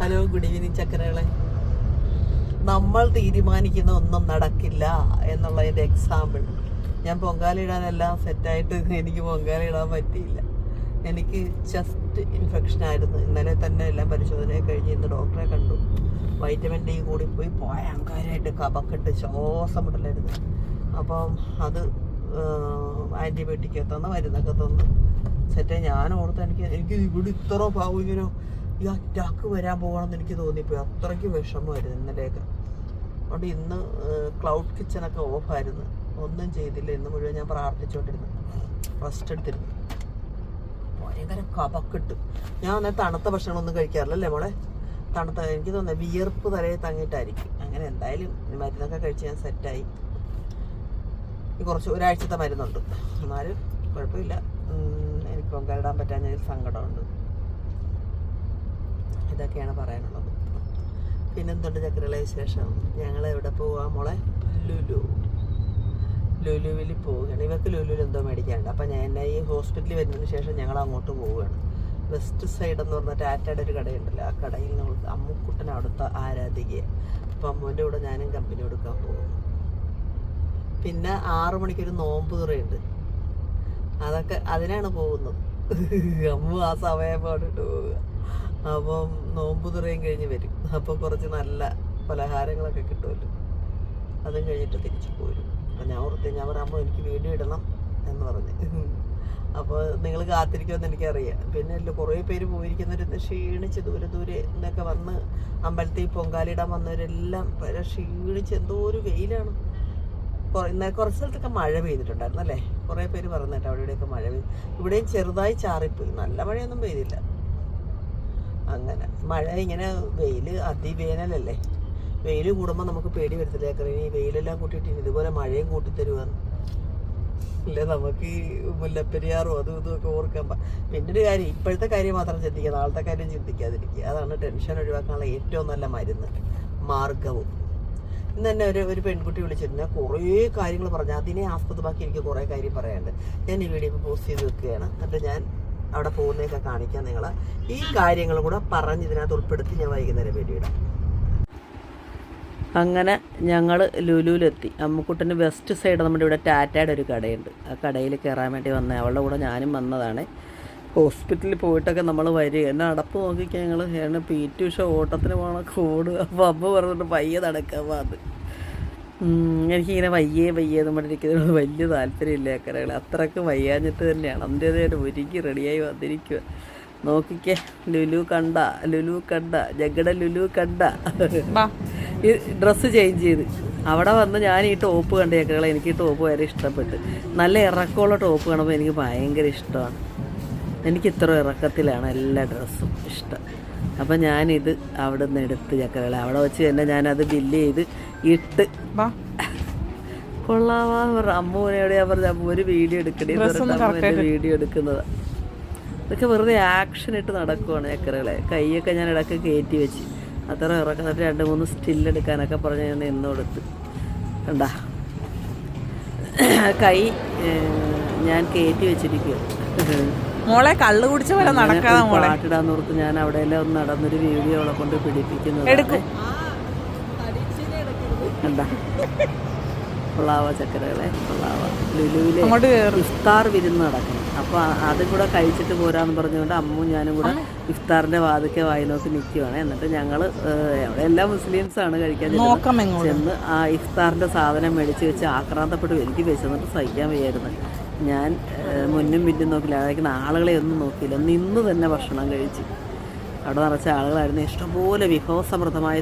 Hello good evening ചക്കരകളെ. നമ്മൾ തീരുമാനിക്കുന്ന ഒന്നും നടക്കില്ല എന്നുള്ളതിന്റെ എക്സാമ്പിൾ ഞാൻ പൊങ്കാല ഇടാനെല്ലാം സെറ്റായിട്ട് എനിക്ക് പൊങ്കാല ഇടാൻ പറ്റിയില്ല. എനിക്ക് ചെസ്റ്റ് ഇൻഫെക്ഷൻ ആയിരുന്നു. ഇന്നലെ തന്നെ എല്ലാം പരിശോധന കഴിഞ്ഞ് ഇന്ന് ഡോക്ടറെ കണ്ടു. വൈറ്റമിൻ ഡി കൂടി പോയി ഭയങ്കരമായിട്ട് കപക്കെട്ട് ശ്വാസം മുട്ടലായിരുന്നു. അപ്പം അത് ആന്റിബയോട്ടിക് തന്ന മരുന്നൊക്കെ തന്നു. സെറ്റ് ഞാൻ ഓർത്ത് എനിക്ക് എനിക്ക് ഇവിടെ ഇത്ര ഇങ്ങനെ ഈ അറ്റാക്ക് വരാൻ പോകണമെന്ന് എനിക്ക് തോന്നിപ്പോയി അത്രയ്ക്ക് വിഷമമായിരുന്നു ഇന്നലെയൊക്കെ. അതുകൊണ്ട് ഇന്ന് ക്ലൗഡ് കിച്ചണൊക്കെ ഓഫായിരുന്നു ഒന്നും ചെയ്തില്ല. ഇന്ന് മുഴുവൻ ഞാൻ പ്രാർത്ഥിച്ചുകൊണ്ടിരുന്നു. റെസ്റ്റ് എടുത്തിരുന്നു. ഭയങ്കര കപക്കിട്ട്. ഞാൻ അന്നേ തണുത്ത ഭക്ഷണമൊന്നും കഴിക്കാറില്ല അല്ലേ മോളെ? തണുത്ത എനിക്ക് തോന്നുന്നത് വിയർപ്പ് തലയിൽ തങ്ങിയിട്ടായിരിക്കും. അങ്ങനെ എന്തായാലും മരുന്നൊക്കെ കഴിച്ച് ഞാൻ സെറ്റായി. കുറച്ച് ഒരാഴ്ചത്തെ മരുന്നുണ്ട്. എന്നാലും കുഴപ്പമില്ല. എനിക്കിപ്പം കരുടാൻ പറ്റാഞ്ഞതിൽ സങ്കടമുണ്ട്. ഇതൊക്കെയാണ് പറയാനുള്ളത്. പിന്നെന്തുണ്ട് ചക്രകളെ ശേഷം ഞങ്ങൾ എവിടെ പോവാ മോളെ? ലുലു. ലുലുവിൽ പോവുകയാണ്. ഇവർക്ക് ലുലുവിൽ എന്തോ മേടിക്കാനുണ്ട്. അപ്പം ഞാൻ എന്നെ ഈ ഹോസ്പിറ്റലിൽ വരുന്നതിന് ശേഷം ഞങ്ങൾ അങ്ങോട്ട് പോവുകയാണ്. വെസ്റ്റ് സൈഡ് എന്ന് പറഞ്ഞ ടാറ്റയുടെ ഒരു കടയുണ്ടല്ലോ. ആ കടയിൽ നിന്ന് അമ്മുക്കുട്ടൻ അവിടുത്തെ ആരാധികയെ. അപ്പം അമ്മുവിന്റെ കൂടെ ഞാനും കമ്പനി കൊടുക്കാൻ പോകും പിന്നെ ആറു മണിക്കൊരു നോമ്പ് തുറയുണ്ട്. അതൊക്കെ അതിനാണ് പോകുന്നത്. അമ്മു ആ സമയം പാടിട്ട് പോവുക. അപ്പം നോമ്പ് തുറയും കഴിഞ്ഞ് വരും. അപ്പോൾ കുറച്ച് നല്ല പലഹാരങ്ങളൊക്കെ കിട്ടുമല്ലോ. അതും കഴിഞ്ഞിട്ട് തിരിച്ചു പോരും. അപ്പം ഞാൻ ഓർത്ത് ഞാൻ പറയുമ്പോൾ എനിക്ക് വീഡിയോ ഇടണം എന്ന് പറഞ്ഞ്. അപ്പോൾ നിങ്ങൾ കാത്തിരിക്കുമെന്ന് എനിക്കറിയാം. പിന്നെ അല്ല കുറേ പേര് പോയിരിക്കുന്നവരെന്ന് ക്ഷീണിച്ച് ദൂരെ ദൂരെ എന്നൊക്കെ വന്ന് അമ്പലത്തിൽ പൊങ്കാലിടാൻ വന്നവരെല്ലാം വരെ ക്ഷീണിച്ച് എന്തോ ഒരു വെയിലാണ്. ഇന്ന കുറച്ച് സ്ഥലത്തൊക്കെ മഴ പെയ്തിട്ടുണ്ടായിരുന്നു അല്ലേ? കുറേ പേര് പറഞ്ഞിട്ട് അവിടെ ഇവിടെയൊക്കെ മഴ പെയ്തു. ഇവിടെയും ചെറുതായി ചാറിപ്പോയി. നല്ല മഴയൊന്നും പെയ്തില്ല. അങ്ങനെ. മഴ ഇങ്ങനെ വെയിൽ അതിവേനലല്ലേ? വെയിൽ കൂടുമ്പോൾ നമുക്ക് പേടി വരത്തില്ല? കാരണം ഈ വെയിലെല്ലാം കൂട്ടിയിട്ട് ഇതുപോലെ മഴയും കൂട്ടിത്തരുവാന്ന് ഇല്ല നമുക്ക് ഈ മുല്ലപ്പെരിയാറും അതും ഇതും ഒക്കെ ഓർക്കാൻ പിന്നെ ഒരു കാര്യം ഇപ്പോഴത്തെ കാര്യം മാത്രം ചിന്തിക്കുക. നാളത്തെ കാര്യം ചിന്തിക്കാതിരിക്കുക. അതാണ് ടെൻഷൻ ഒഴിവാക്കാനുള്ള ഏറ്റവും നല്ല മരുന്ന്. മാർഗവും. ഇന്ന് തന്നെ ഒരു ഒരു പെൺകുട്ടി വിളിച്ചിരുന്നു. കുറേ കാര്യങ്ങൾ പറഞ്ഞു. അതിനെ ആസ്പദമാക്കി എനിക്ക് കുറേ കാര്യം പറയാനുണ്ട്. ഞാൻ ഈ വീഡിയോ പോസ്റ്റ് ചെയ്ത് വെക്കുകയാണ്. എന്നിട്ട് ഞാൻ അവിടെ പോകുന്നതൊക്കെ കാണിക്കാം നിങ്ങൾ ഈ കാര്യങ്ങളും കൂടെ പറഞ്ഞ് ഇതിനകത്ത് ഉൾപ്പെടുത്തി ഞാൻ വൈകുന്നേരം ഇടാം. അങ്ങനെ ഞങ്ങൾ ലുലുവിലെത്തി. അമ്മുക്കുട്ടന് വെസ്റ്റ് സൈഡ് നമ്മുടെ ഇവിടെ ടാറ്റയുടെ ഒരു കടയുണ്ട്. ആ കടയിൽ കയറാൻ വേണ്ടി വന്ന. അവളുടെ കൂടെ ഞാനും വന്നതാണ്. ഹോസ്പിറ്റലിൽ പോയിട്ടൊക്കെ നമ്മൾ വരിക. എന്നെ അടപ്പ് നോക്കിക്കാൻ ഞങ്ങൾ പി ടി ഉഷ ഓട്ടത്തിന് പോകണം കൂടുക അപ്പോൾ അമ്മ പറഞ്ഞിട്ട് പയ്യെ നടക്കാൻ പാത് എനിക്കിങ്ങനെ വയ്യേ വയ്യേ എന്ന് പറഞ്ഞിരിക്കുന്നതിനോട് വലിയ താല്പര്യമില്ല. അക്കരകൾ അത്രയ്ക്ക് വയ്യാഞ്ഞിട്ട് തന്നെയാണ്. അതിന്റേതായിട്ട് ഒരുക്കി റെഡിയായി വന്നിരിക്കുക നോക്കിക്കേ ലുലു കണ്ട ലുലു കണ്ട ജഗട ലുലു കണ്ട. ഈ ഡ്രസ്സ് ചേഞ്ച് ചെയ്ത്. അവിടെ വന്ന് ഞാൻ ഈ ടോപ്പ് കണ്ട ചക്കകളെ എനിക്ക് ഈ ടോപ്പ് വരെ ഇഷ്ടപ്പെട്ട്. നല്ല ഇറക്കമുള്ള ടോപ്പ് കാണുമ്പോൾ എനിക്ക് ഭയങ്കര ഇഷ്ടമാണ്. എനിക്ക് ഇത്ര ഇറക്കത്തിലാണ് എല്ലാ ഡ്രസ്സും ഇഷ്ടം. അപ്പം ഞാനിത് അവിടെ നിന്ന് എടുത്ത് ചക്കരകളെ. അവിടെ വെച്ച് തന്നെ ഞാനത് ബില്ല് ചെയ്ത് ഇട്ട്. അമ്മൂനെയോടെ ഞാൻ പറഞ്ഞ? അമ്മ ഒരു വീഡിയോ എടുക്കണേ. അമ്മൂന്റെ വീഡിയോ എടുക്കുന്നത്. ഇതൊക്കെ വെറുതെ ആക്ഷൻ ഇട്ട് നടക്കുവാണ് ചക്കരകളെ. കൈയൊക്കെ ഞാൻ ഇടയ്ക്ക് കയറ്റി വെച്ച്. അത്ര ഇറക്കുന്നിട്ട് രണ്ട് മൂന്ന് സ്റ്റില്ലെടുക്കാനൊക്കെ പറഞ്ഞ് ഞാൻ നിന്ന് കൊടുത്ത്. കണ്ടാ? കൈ ഞാൻ കയറ്റി വെച്ചിരിക്കുക മോളെ കള്ളു കുടിച്ച പോലെ നടക്കാതെ മോളെ. ഓർത്ത് ഞാൻ അവിടെ എല്ലാം നടന്നൊരു വീഡിയോ അവളെ കൊണ്ട് പിടിപ്പിക്കുന്നത് എടുക്കും. കൊള്ളാവ ചക്കരകളെ കൊള്ളാവ ലുലുവിലെ. ഇഫ്താർ വിരുന്ന് നടക്കണം. അപ്പോൾ അതും കൂടെ കഴിച്ചിട്ട് പോരാന്ന് പറഞ്ഞുകൊണ്ട് അമ്മും ഞാനും കൂടെ ഇഫ്താറിന്റെ വാതിക്കെ വായി നോക്കി നിൽക്കുവാണ് എന്നിട്ട് ഞങ്ങൾ എല്ലാ മുസ്ലിംസ് ആണ് കഴിക്കാൻ ചെന്ന് ആ ഇഫ്താറിന്റെ സാധനം മേടിച്ച് വെച്ച് ആക്രാന്തപ്പെട്ടു. എനിക്ക് വിശന്നിട്ട് സഹിക്കാൻ വയ്യായിരുന്നു. ഞാൻ മുന്നും പിന്നും നോക്കില്ല. അതായത് ആളുകളെ ഒന്നും നോക്കിയില്ല. ഇന്ന് തന്നെ ഭക്ഷണം കഴിച്ച് അവിടെ നിറച്ച ആളുകളായിരുന്നു. ഇഷ്ടംപോലെ വിഭവസമൃദ്ധമായ